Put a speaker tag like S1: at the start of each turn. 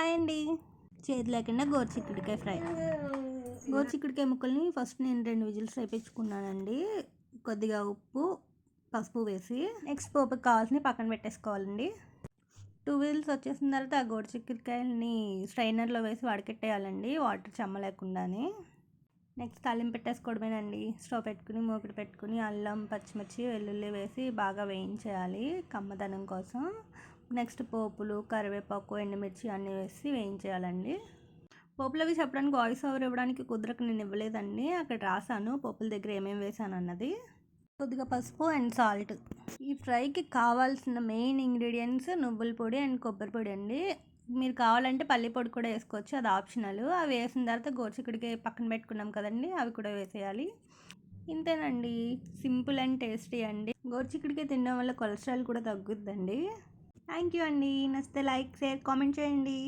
S1: Hi అండి. చేతి లేకుండా గోరుచిక్కుడికాయ ఫ్రై. గోరుచిక్కుడికాయ ముక్కల్ని ఫస్ట్ నేను రెండు విజిల్స్ వేయించుకున్నానండి కొద్దిగా ఉప్పు పసుపు వేసి నెక్స్ట్ పోపుకి కావాల్సిన పక్కన పెట్టేసుకోవాలండి. టూ విజిల్స్ వచ్చేసిన తర్వాత ఆ గోరుచిక్కుడికాయలని స్ట్రైనర్లో వేసి వడకెట్టేయాలండి. వాటర్ చెమ్మ లేకుండానే నెక్స్ట్ తాలింపు పెట్టేసుకోవడమేనండి. స్టవ్ పెట్టుకుని మూకుడు పెట్టుకుని అల్లం పచ్చిమిర్చి వెల్లుల్లి వేసి బాగా వేయించేయాలి కమ్మదనం కోసం. నెక్స్ట్ పోపులు కరివేపాకు ఎండుమిర్చి అన్నీ వేసి వేయించేయాలండి. పోపులు అవి చెప్పడానికి వాయిస్ ఓవర్ ఇవ్వడానికి కుదరకు నేను ఇవ్వలేదండి. అక్కడ రాసాను పోపుల దగ్గర ఏమేమి వేసాను అన్నది. కొద్దిగా పసుపు అండ్ సాల్ట్. ఈ ఫ్రైకి కావాల్సిన మెయిన్ ఇంగ్రీడియంట్స్ నువ్వుల పొడి అండ్ కొబ్బరి పొడి అండి. మీరు కావాలంటే పల్లి పొడి కూడా వేసుకోవచ్చు. అది ఆప్షనల్. అవి వేసిన తర్వాత గోరుచిక్కుడికి పక్కన పెట్టుకున్నాం కదండి అవి కూడా వేసేయాలి. ఇంతేనండి. సింపుల్ అండ్ టేస్టీ అండి. గోరుచిక్కుడికి తినడం వల్ల కొలెస్ట్రాల్ కూడా తగ్గుద్దండి. థ్యాంక్ యూ అండి. నచ్చితే లైక్ షేర్ కామెంట్ చేయండి.